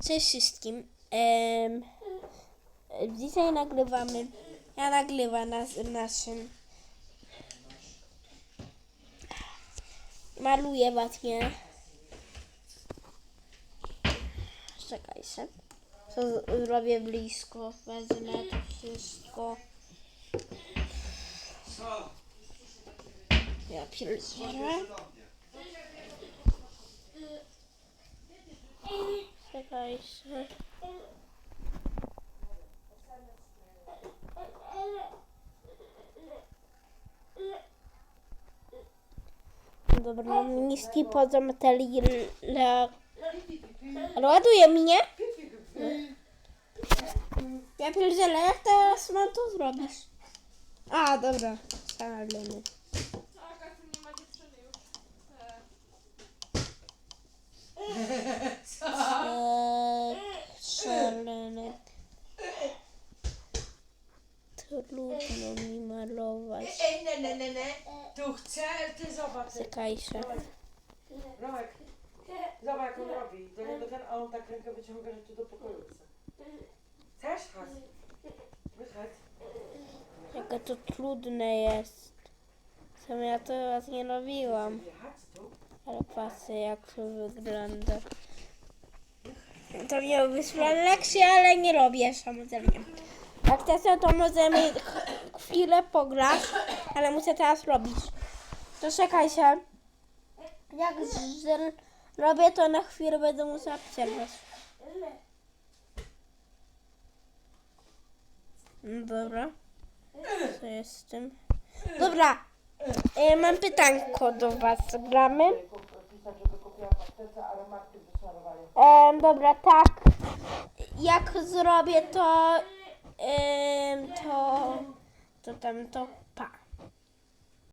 Cześć wszystkim. Em, dzisiaj nagrywamy. Ja nagrywam na naszym. Maluję ładnie. Czekajcie. Co z- zrobię blisko. Wezmę to wszystko. Ja pierdzielę. Czekajcie. Dobra, mam niski poziom tele... Ładuje mnie? Ja pierdzielę, jak teraz mam to zrobić? A, dobra. Tak, a tu nie ma dziewczyny już. Eee, szalony. Trudno mi malować. Ej, ne, ne, ne, ne. Tu chcę, ty zobacz. Czekajcie. Romek, zobacz jak on robi. Do niego ten, a on tak rękę wyciąga, że tu do pokoju chce. Chcesz? Chodź. Wychodź. Jakie to trudne jest. Sam ja to raz nie robiłam. Jechać tu? Ale patrzę jak to wygląda. To miało być lekcje, ale nie robię samodzielnie. Jak chcecie, to możemy ch- chwilę pograć, ale muszę teraz robić. To czekajcie. Jak z- robię to na chwilę, będę musiała przerwać. No Dobra. Co jest z tym? Dobra. E, mam pytanko do was. Gramy? Em, dobra, tak. Jak zrobię to, to, to tam, to pa.